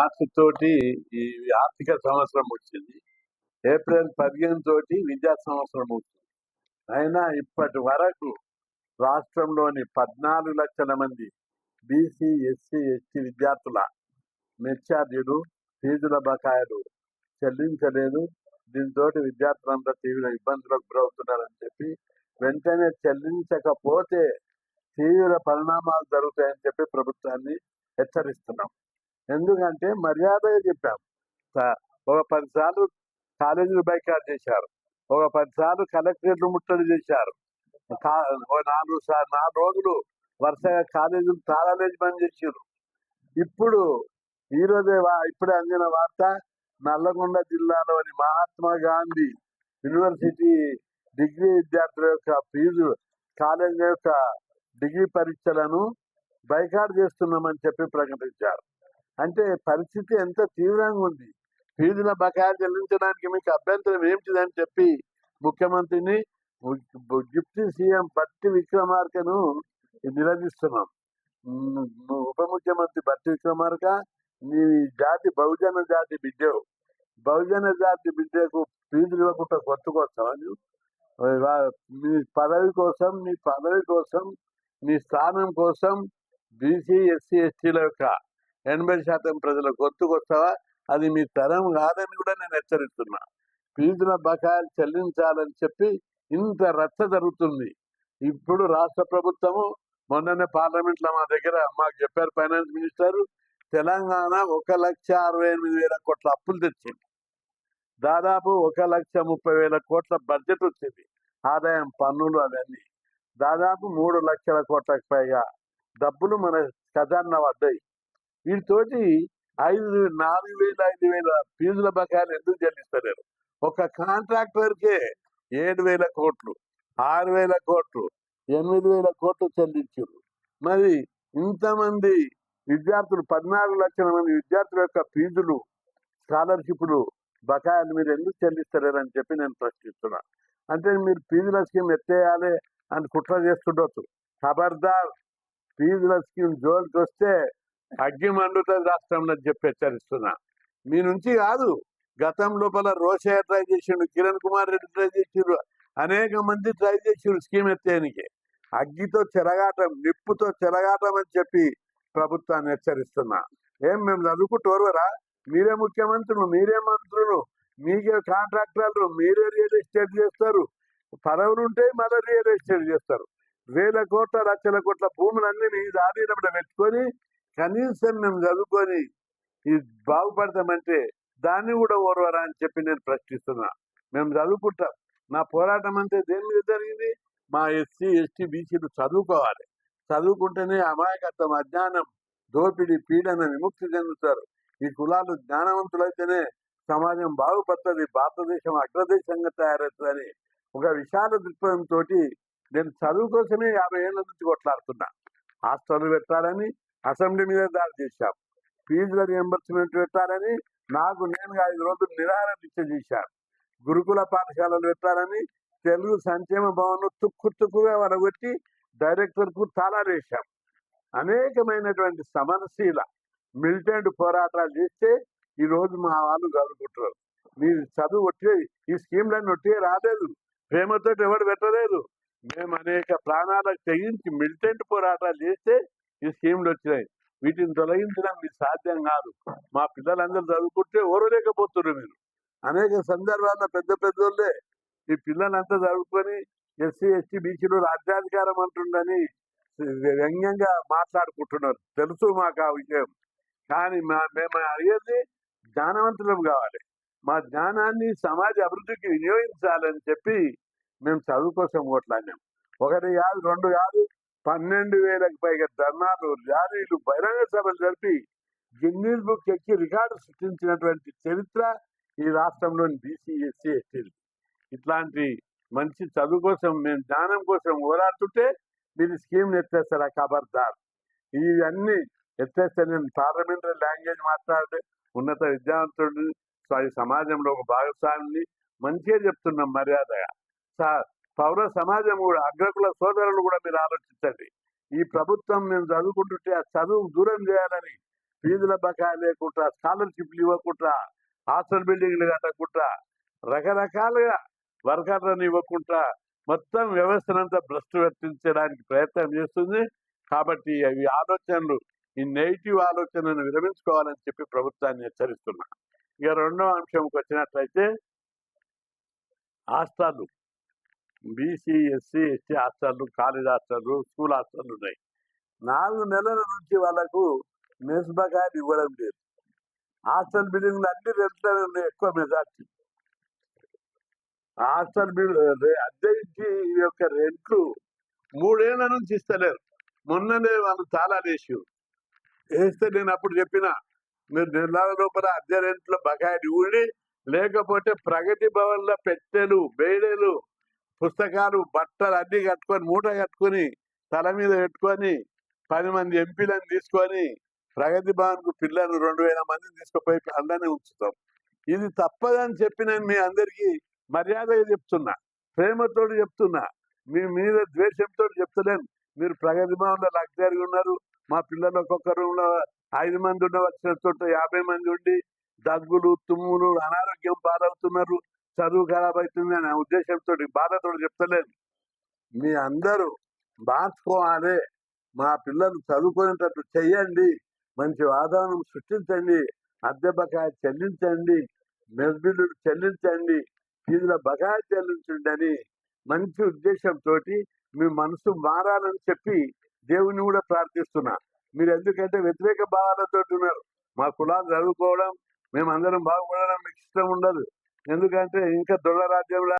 మార్చి తోటి ఈ ఆర్థిక సంవత్సరం వచ్చింది. ఏప్రిల్ పదిహేను తోటి విద్యా సంవత్సరం వచ్చింది. అయినా ఇప్పటి వరకు రాష్ట్రంలోని పద్నాలుగు లక్షల మంది బీసీ ఎస్సీ ఎస్టీ విద్యార్థుల మెచ్చార్జీలు ఫీజుల బకాయిలు చెల్లించలేదు. దీంతో విద్యార్థులంతా తీవ్ర ఇబ్బందులకు గురవుతున్నారని చెప్పి వెంటనే చెల్లించకపోతే తీవ్ర పరిణామాలు జరుగుతాయని చెప్పి ప్రభుత్వాన్ని హెచ్చరిస్తున్నాం. ఎందుకంటే మర్యాదగా చెప్పాం ఒక పదిసార్లు కాలేజీలు బైకాట్ చేశారు. ఒక పదిసార్లు కలెక్టరేట్లు ముట్టడి చేశారు. నాలుగు సార్లు నాలుగు రోజులు వరుసగా కాలేజీలు తాళాలేజ్ బంద్ చేశారు ఇప్పుడు ఈరోజే ఇప్పుడే అందిన వార్త నల్లగొండ జిల్లాలోని మహాత్మా గాంధీ యూనివర్సిటీ డిగ్రీ విద్యార్థుల యొక్క ఫీజు కాలేజీ యొక్క డిగ్రీ పరీక్షలను బైకాట్ చేస్తున్నామని చెప్పి ప్రకటించారు. అంటే పరిస్థితి ఎంత తీవ్రంగా ఉంది. ఫీజుల బకాయిలు చెల్లించడానికి మీకు అభ్యంతరం ఏమిటిదని చెప్పి ముఖ్యమంత్రిని డిప్యూటీ సీఎం బట్టి విక్రమార్కను నిలదీస్తున్నాం. ఉప ముఖ్యమంత్రి బట్టి విక్రమార్క నీ జాతి బహుజన జాతి బిడ్డవు. బహుజన జాతి బిడ్డకు ఫీజులు ఇవ్వకుండా కొట్టుకొస్తావా నువ్వు? మీ పదవి కోసం నీ పదవి కోసం నీ స్థానం కోసం బీసీ ఎస్సీ ఎస్టీల యొక్క ఎనభై శాతం ప్రజల గొంతుకొస్తావా అది మీ తరం కాదని కూడా నేను హెచ్చరిస్తున్నా. ఫీజుల బకాయిలు చెల్లించాలని చెప్పి ఇంత రచ్చ జరుగుతుంది. ఇప్పుడు రాష్ట్ర ప్రభుత్వము మొన్ననే పార్లమెంట్లో మా దగ్గర మాకు చెప్పారు ఫైనాన్స్ మినిస్టర్ తెలంగాణ ఒక లక్ష అరవై ఎనిమిది వేల కోట్ల అప్పులు తెచ్చింది. దాదాపు ఒక లక్ష ముప్పై వేల కోట్ల బడ్జెట్ వచ్చింది. ఆదాయం పన్నులు అవన్నీ. దాదాపు మూడు లక్షల కోట్లకు పైగా డబ్బులు మన ఖజానా పడ్డాయి. వీటితోటి ఐదు నాలుగు వేల ఐదు వేల ఫీజుల బకాయిలు ఎందుకు చెల్లిస్తలేరు ఒక కాంట్రాక్టర్కే ఏడు వేల కోట్లు ఆరు వేల కోట్లు ఎనిమిది వేల కోట్లు చెల్లించారు. మరి ఇంతమంది విద్యార్థులు పద్నాలుగు లక్షల మంది విద్యార్థుల యొక్క ఫీజులు స్కాలర్షిప్లు బకాయిలు మీరు ఎందుకు చెల్లిస్తలేరని చెప్పి నేను ప్రశ్నిస్తున్నా. అంటే మీరు ఫీజుల స్కీమ్ ఎత్తేయాలి అని కుట్ర చేస్తుండొచ్చు. ఖబర్దార్ ఫీజుల స్కీమ్ జోలికి వస్తే అగ్గి మండుతుంది రాష్ట్రంలో చెప్పి హెచ్చరిస్తున్నా. మీ నుంచి కాదు గతం లోపల రోషయ్య ట్రై చేసిండు కిరణ్ కుమార్ రెడ్డి ట్రై చేసిండ్రు అనేక మంది ట్రై చేసిండ్రు స్కీమ్ ఎత్తేనికి. అగ్గితో చెరగాటం నిప్పుతో చెరగాటం అని చెప్పి ప్రభుత్వాన్ని హెచ్చరిస్తున్నా. ఏం మేము చదువుకుంటోరువరా మీరే ముఖ్యమంత్రులు మీరే మంత్రులు మీకే కాంట్రాక్టర్లు మీరే రియల్ ఎస్టేట్ చేస్తారు. పదవులు ఉంటే మళ్ళీ రియల్ ఎస్టేట్ చేస్తారు. వేల కోట్ల లక్షల కోట్ల భూములన్నీ మీ ఆధీనంలో పెట్టుకొని కనీసం మేము చదువుకొని ఇది బాగుపడతామంటే దాన్ని కూడా ఓర్వరా అని చెప్పి నేను ప్రశ్నిస్తున్నా. మేము చదువుకుంటాం. నా పోరాటం అంతే దేని మీద జరిగింది? మా ఎస్సీ ఎస్టీ బీసీలు చదువుకోవాలి. చదువుకుంటేనే అమాయకత్వం అజ్ఞానం దోపిడీ పీడన విముక్తి చెందుతారు. ఈ కులాలు జ్ఞానవంతులైతేనే సమాజం బాగుపడుతుంది భారతదేశం అగ్రదేశంగా తయారవుతుందని ఒక విశాల దృక్పథంతో నేను చదువు కోసమే యాభై ఏళ్ళ నుంచి కొట్లాడుతున్నా. హాస్టల్ పెట్టాలని అసెంబ్లీ మీద దాడి చేశాం. ఫీజుల రియంబర్స్మెంట్ పెట్టాలని నాకు నేను ఐదు రోజులు నిరాహార దీక్ష చేశాను. గురుకుల పాఠశాలలు పెట్టాలని తెలుగు సంక్షేమ భవన్ను తుక్కు తుక్కుగా వరగొట్టి డైరెక్టర్కు తాళాలు వేశాం. అనేకమైనటువంటి సమరశీల మిలిటెంట్ పోరాటాలు చేస్తే ఈరోజు మా వాళ్ళు చదువుకుంటున్నారు మీరు చదువు ఒట్టి ఈ స్కీమ్లన్నీ ఒట్టి రాలేదు. ప్రేమతో ఎవరు పెట్టలేదు. మేము అనేక ప్రాణాలకు తెగించి మిలిటెంట్ పోరాటాలు చేస్తే ఈ స్కీమ్లు వచ్చినాయి. వీటిని తొలగించడం మీకు సాధ్యం కాదు. మా పిల్లలందరూ చదువుకుంటే ఓరలేకపోతున్నారు మీరు. అనేక సందర్భాల్లో పెద్ద పెద్దోళ్ళే ఈ పిల్లలంతా చదువుకొని ఎస్సీ ఎస్టీ బీసీలు రాజ్యాధికారం అంటుండని వ్యంగ్యంగా మాట్లాడుకుంటున్నారు. తెలుసు మాకు ఆ విషయం. కానీ మా మేము అడిగేది జ్ఞానవంతులం కావాలి. మా జ్ఞానాన్ని సమాజ అభివృద్ధికి వినియోగించాలని చెప్పి మేము చదువు కోసం ఓట్లాడినాం ఒకటి కాదు రెండు కాదు పన్నెండు వేలకు పైగా ధర్నాలు ర్యాలీలు బహిరంగ సభలు జరిపి గిన్నీస్ బుక్ ఎక్కి రికార్డు సృష్టించినటువంటి చరిత్ర ఈ రాష్ట్రంలోని బీసీ ఎస్సీ ఎస్టీలు ఇట్లాంటి మంచి చదువు కోసం మేము జ్ఞానం కోసం ఓరాడుతుంటే మీరు స్కీమ్ని ఎత్తేస్తారా ఖబర్దార్. ఇవన్నీ ఎత్తేస్తే నేను పార్లమెంటరీ లాంగ్వేజ్ మాట్లాడే ఉన్నత విద్యావంతుడిని సో ఈ సమాజంలో ఒక భాగస్వామిని మంచిగా చెప్తున్నాం మర్యాదగా. సార్ పౌర సమాజం కూడా అగ్రకుల సోదరులు కూడా మీరు ఆలోచించండి. ఈ ప్రభుత్వం మేము చదువుకుంటుంటే ఆ చదువు దూరం చేయాలని ఫీజుల బకాయి లేకుండా స్కాలర్షిప్లు ఇవ్వకుండా హాస్టల్ బిల్డింగ్లు కట్టకుండా రకరకాలుగా వర్కర్లను ఇవ్వకుండా మొత్తం వ్యవస్థనంతా భ్రష్టు వర్తించడానికి ప్రయత్నం చేస్తుంది. కాబట్టి అవి ఆలోచనలు ఈ నెగిటివ్ ఆలోచనను విరమించుకోవాలని చెప్పి ప్రభుత్వాన్ని హెచ్చరిస్తున్నా. ఇక రెండవ అంశంకి వచ్చినట్లయితే హాస్టళ్ళు బీసీ ఎస్సీ ఎస్టీ హాస్టళ్ళు కాలేజ్ హాస్టళ్ళు స్కూల్ హాస్టళ్ళు ఉన్నాయి. నాలుగు నెలల నుంచి వాళ్ళకు మెస్బకాయలు ఇవ్వడం లేదు. హాస్టల్ బిల్డింగ్లు అన్ని రెంట్లోనే ఉన్నాయి ఎక్కువ మెజార్టీ. హాస్టల్ బిల్ అద్దె ఇంటి యొక్క రెంట్లు మూడేళ్ళ నుంచి ఇస్తలేరు. మొన్ననే వాళ్ళు చాలా వేసి వేస్తే నేను అప్పుడు చెప్పిన మీరు నెలల లోపల అద్దె రెంట్ల బకాయిలు ఇవ్వండి లేకపోతే ప్రగతి భవన్ల పెట్టెలు బేడెలు పుస్తకాలు బట్టలు అన్ని కట్టుకొని మూట కట్టుకొని తల మీద పెట్టుకొని పది మంది ఎంపీలను తీసుకొని ప్రగతి భవన్కు పిల్లలు రెండు వేల మందిని తీసుకుపోయి అందరినీ ఉంచుతాం. ఇది తప్పదని చెప్పి నేను మీ అందరికీ మర్యాదగా చెప్తున్నా. ప్రేమతో చెప్తున్నా. మీ మీద ద్వేషంతో చెప్తలేను. మీరు ప్రగతి భవన్లో లగ్జరీగా ఉన్నారు. మా పిల్లలు ఒక్కొక్క రూమ్లో ఐదు మంది ఉండవలసిన చోట యాభై మంది ఉండి దగ్గులు తుమ్ములు అనారోగ్యం పాలవుతున్నారు. చదువు ఖరాబ్ అవుతుంది అనే ఉద్దేశంతో బాధతో చెప్తలేను మీ అందరూ మార్చుకోవాలి. మా పిల్లలు చదువుకునేటట్టు చెయ్యండి. మంచి వాతావరణం సృష్టించండి. అద్దె బకాయి చెల్లించండి. మెస్బిల్లు చెల్లించండి. ఫీజుల బకాయి చెల్లించండి అని మంచి ఉద్దేశంతో మీ మనసు మారాలని చెప్పి దేవుని కూడా ప్రార్థిస్తున్నా. మీరు ఎందుకంటే వ్యతిరేక భావాలతో ఉన్నారు. మా కులాలు చదువుకోవడం మేమందరం బాగుపడడం మీకు ఇష్టం ఉండదు. ఎందుకంటే ఇంకా దొంగ రాజ్యంలో